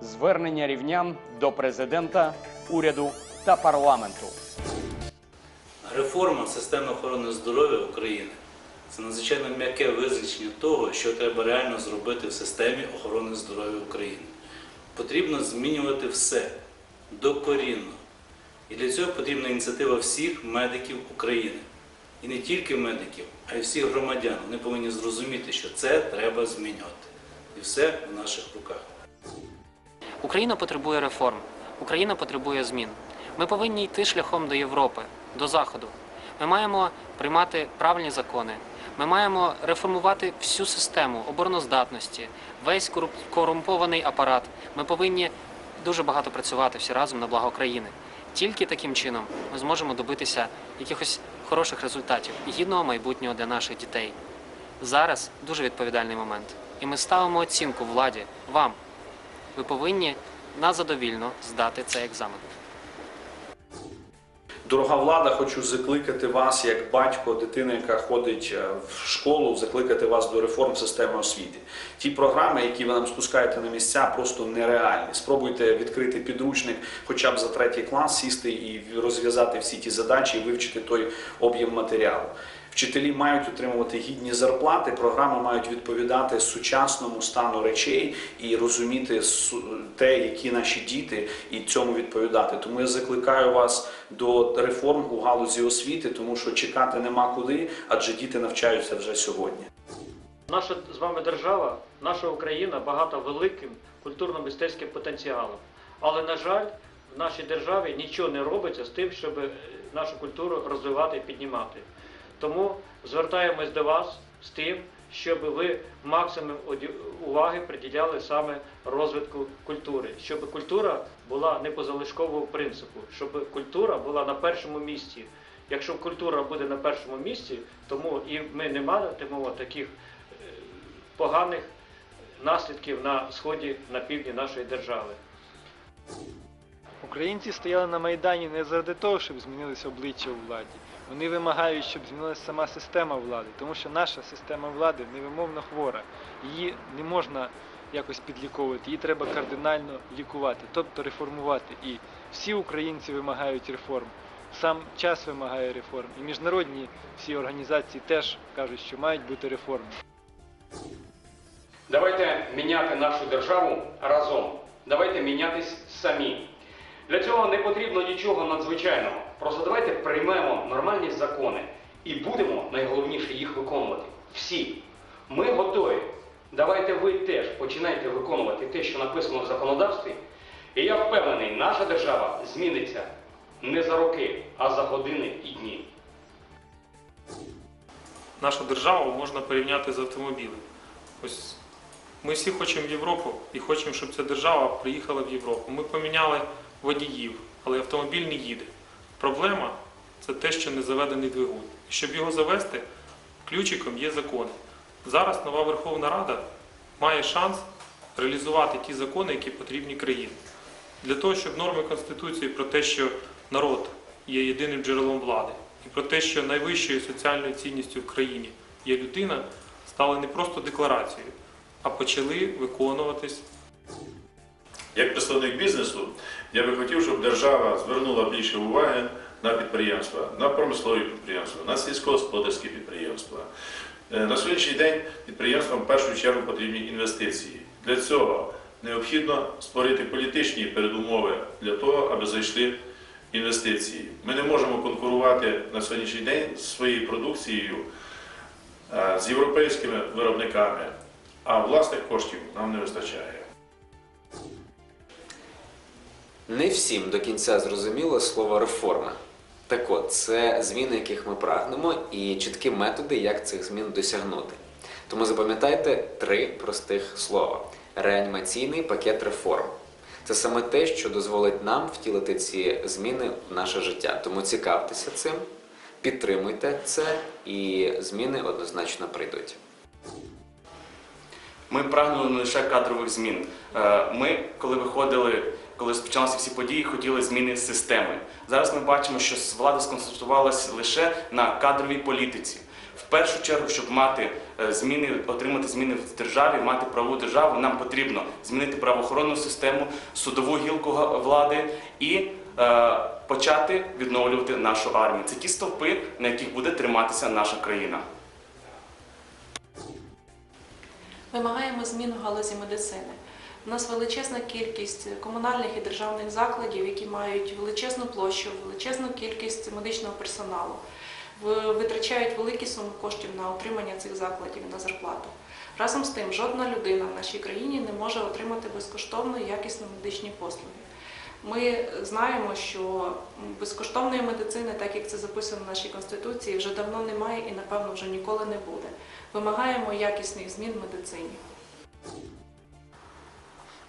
Звернення рівнян до президента, уряду та парламенту. Реформа системи охорони здоров'я України це надзвичайно м'яке визначення того, що треба реально зробити в системі охорони здоров'я України. Потрібно змінювати все докорінно. І для цього потрібна ініціатива всіх медиків України. І не тільки медиків, а й всіх громадян. Вони повинні зрозуміти, що це треба змінювати. І все в наших руках. Україна потребує реформ, Україна потребує змін. Ми повинні йти шляхом до Європи, до Заходу. Ми маємо приймати правильні закони. Ми маємо реформувати всю систему обороноздатності, весь корумпований апарат. Ми повинні дуже багато працювати всі разом на благо країни. Тільки таким чином ми зможемо добитися якихось хороших результатів і гідного майбутнього для наших дітей. Зараз дуже відповідальний момент, і ми ставимо оцінку владі вам, ви повинні на задовільно здати цей екзамен. Дорога влада, хочу закликати вас, як батько дитини, яка ходить е, в школу, закликати вас до реформ системи освіти. Ті програми, які ви нам спускаєте на місця, просто нереальні. Спробуйте відкрити підручник, хоча б за третій клас, сісти і розв'язати всі ті задачі і вивчити той об'єм матеріалу. Вчителі мають отримувати гідні зарплати, програми мають відповідати сучасному стану речей і розуміти те, які наші діти, і цьому відповідати. Тому я закликаю вас до реформ у галузі освіти, тому що чекати нема куди, адже діти навчаються вже сьогодні. Наша з вами держава, наша Україна багата великим культурно-мистецьким потенціалом. Але, на жаль, в нашій державі нічого не робиться з тим, щоб нашу культуру розвивати і піднімати. Тому звертаємось до вас з тим, щоб ви максимум уваги приділяли саме розвитку культури, щоб культура була не по залишковому принципу, щоб культура була на першому місці. Якщо культура буде на першому місці, тому і ми не матимемо таких е, поганих наслідків на сході, на півдні нашої держави. Українці стояли на Майдані не заради того, щоб змінилися обличчя у владі. Вони вимагають, щоб змінилася сама система влади, тому що наша система влади невимовно хвора. Її не можна якось підліковувати, її треба кардинально лікувати, тобто реформувати. І всі українці вимагають реформ. Сам час вимагає реформ. І міжнародні всі організації теж кажуть, що мають бути реформи. Давайте міняти нашу державу разом. Давайте мінятись самі. Для цього не потрібно нічого надзвичайного. Просто давайте приймемо нормальні закони і будемо найголовніше їх виконувати. Всі. Ми готові. Давайте ви теж починайте виконувати те, що написано в законодавстві. І я впевнений, наша держава зміниться не за роки, а за години і дні. нашу державу можна порівняти з автомобілем. Ось ми всі хочемо в Європу і хочемо, щоб ця держава приїхала в Європу. Ми поміняли водіїв, але автомобіль не їде. Проблема це те, що не заведений двигун. І щоб його завести, ключиком є закони. Зараз нова Верховна Рада має шанс реалізувати ті закони, які потрібні країні. Для того, щоб норми Конституції про те, що народ є єдиним джерелом влади, і про те, що найвищою соціальною цінністю в країні є людина, стали не просто декларацією, а почали виконуватись Як представник бізнесу, я би хотів, щоб держава звернула більше уваги на підприємства, на промислові підприємства, на сільськогосподарські підприємства. Е, На сьогоднішній день підприємствам в першу чергу потрібні інвестиції. Для цього необхідно створити політичні передумови для того, аби зайшли інвестиції. Ми не можемо конкурувати на сьогоднішній день з своєю продукцією е, з європейськими виробниками, а власних коштів нам не вистачає. Не всім до кінця зрозуміло слово реформа. Так от, це зміни, яких ми прагнемо, і чіткі методи, як цих змін досягнути. Тому запам'ятайте три простих слова: реанімаційний пакет реформ. Це саме те, що дозволить нам втілити ці зміни в наше життя. Тому цікавтеся цим, підтримуйте це, і зміни однозначно прийдуть. Ми прагнули не лише кадрових змін. Е, Ми, коли виходили, коли почалися всі події, хотіли зміни системи. Зараз ми бачимо, що влада сконцентрувалася лише на кадровій політиці. В першу чергу, щоб мати е, зміни, отримати зміни в державі, мати правову державу, нам потрібно змінити правоохоронну систему, судову гілку влади і е, почати відновлювати нашу армію. Це ті стовпи, на яких буде триматися наша країна. Вимагаємо змін галузі медицини. У нас величезна кількість комунальних і державних закладів, які мають величезну площу, величезну кількість медичного персоналу, витрачають великі суми коштів на утримання цих закладів на зарплату. Разом з тим, жодна людина в нашій країні не може отримати безкоштовно якісні медичні послуги. Ми знаємо, що безкоштовної медицини, так як це записано в нашій конституції, вже давно немає і напевно вже ніколи не буде. Вимагаємо якісних змін в медицині.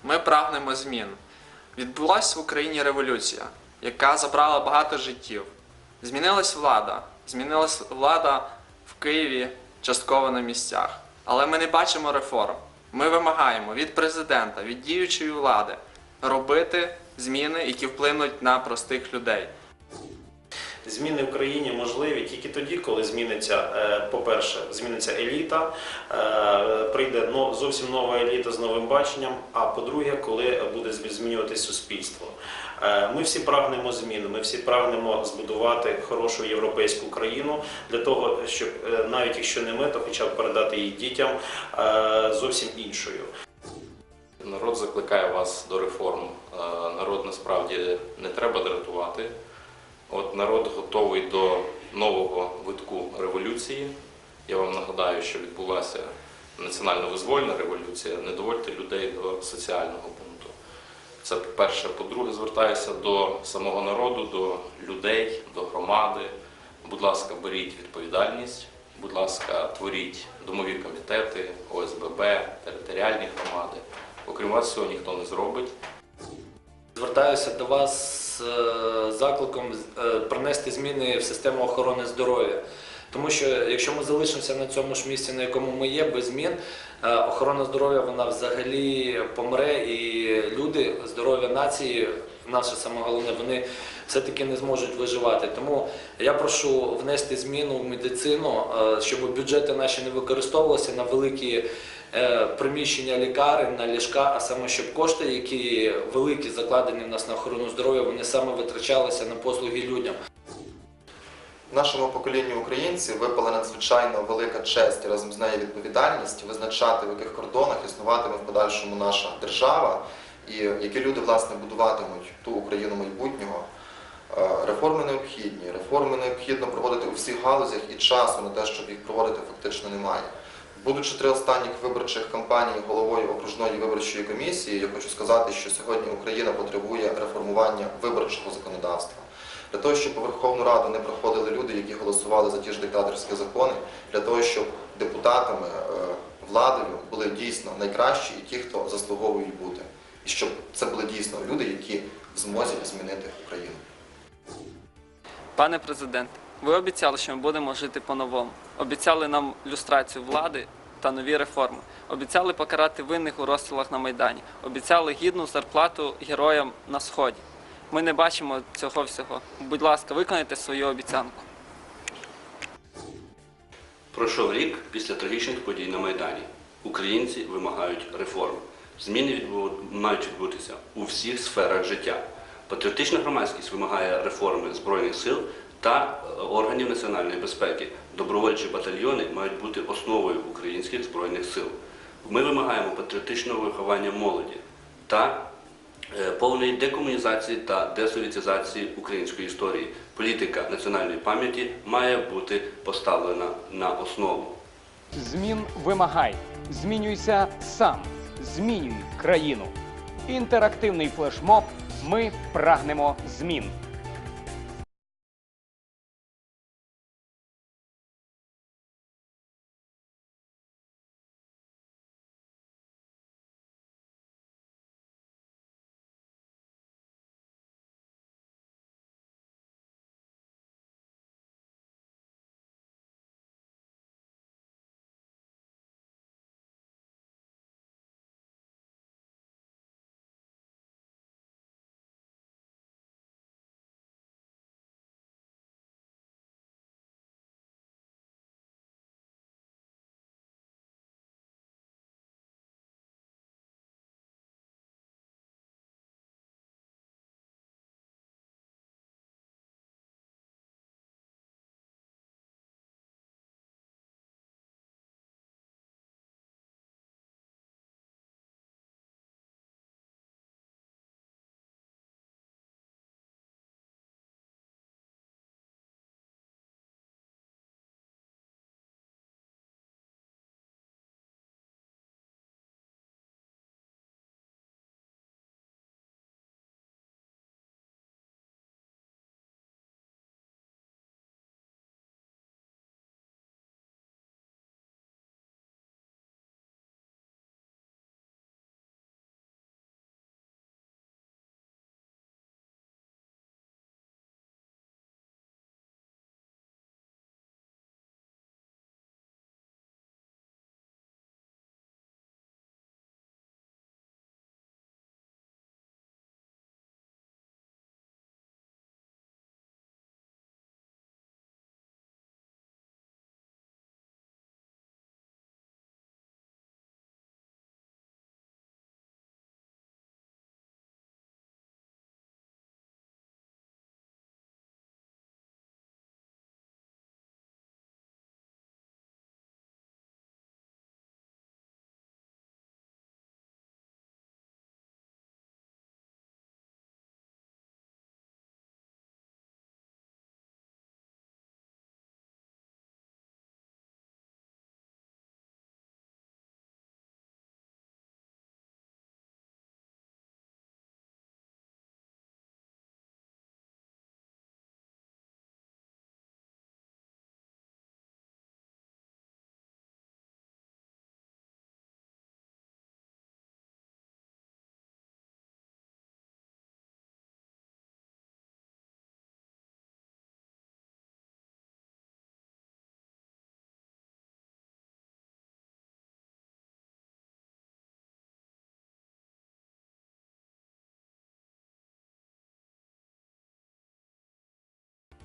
Ми прагнемо змін. Відбулася в Україні революція, яка забрала багато життів. Змінилась влада. Змінилась влада в Києві, частково на місцях. Але ми не бачимо реформ. Ми вимагаємо від президента, від діючої влади робити зміни, які вплинуть на простих людей. Зміни в країні можливі тільки тоді, коли зміниться, е, по-перше, зміниться еліта, е, прийде зовсім нова еліта з новим баченням. А по-друге, коли буде змінюватись суспільство. Е, Ми всі прагнемо змін, ми всі прагнемо збудувати хорошу європейську країну для того, щоб навіть якщо не ми, то хоча б передати її дітям зовсім іншою. Народ закликає вас до реформ. Народ насправді не треба дратувати. Народ готовий до нового витку революції. Я вам нагадаю, що відбулася національно-визвольна революція. Не довольте людей до соціального бунту. Це по-перше. По-друге, звертаюся до самого народу, до людей, до громади. Будь ласка, беріть відповідальність. Будь ласка, творіть домові комітети, ОСББ, територіальні громади. Окрім вас, цього ніхто не зробить. Звертаюся до вас з е, закликом е, принести зміни в систему охорони здоров'я. Тому що якщо ми залишимося на цьому ж місці, на якому ми є, без змін, е, охорона здоров'я вона взагалі помре, і люди, здоров'я нації, наше саме головне, вони все-таки не зможуть виживати. Тому я прошу внести зміну в медицину, щоб бюджети наші не використовувалися на великі приміщення лікарень, на ліжка, а саме щоб кошти, які великі закладені в нас на охорону здоров'я, вони саме витрачалися на послуги людям. Нашому поколінню українців випала надзвичайно велика честь і разом з нею відповідальність визначати, в яких кордонах існуватиме в подальшому наша держава, і які люди власне будуватимуть ту Україну майбутнього. Е, Реформи необхідні, реформи необхідно проводити у всіх галузях і часу на те, щоб їх проводити, фактично немає. Будучи три останніх виборчих кампаній головою окружної виборчої комісії, я хочу сказати, що сьогодні Україна потребує реформування виборчого законодавства. Для того, щоб у Верховну Раду не проходили люди, які голосували за ті ж диктаторські закони, для того, щоб депутатами, е, владою були дійсно найкращі і ті, хто заслуговують бути. І щоб це були дійсно люди, які в змозі змінити Україну. Пане президент, ви обіцяли, що ми будемо жити по-новому. Обіцяли нам люстрацію влади та нові реформи. Обіцяли покарати винних у розстрілах на Майдані. Обіцяли гідну зарплату героям на сході. Ми не бачимо цього всього. Будь ласка, виконайте свою обіцянку. Пройшов рік після трагічних подій на Майдані. Українці вимагають реформ. Зміни відбу- мають відбутися у всіх сферах життя. Патріотична громадськість вимагає реформи Збройних сил та е, органів національної безпеки. Добровольчі батальйони мають бути основою українських збройних сил. Ми вимагаємо патріотичного виховання молоді та е, повної декомунізації та десовітизації української історії. Політика національної пам'яті має бути поставлена на основу. Змін вимагай. Змінюйся сам. Змінюй країну. Інтерактивний флешмоб. Ми прагнемо змін.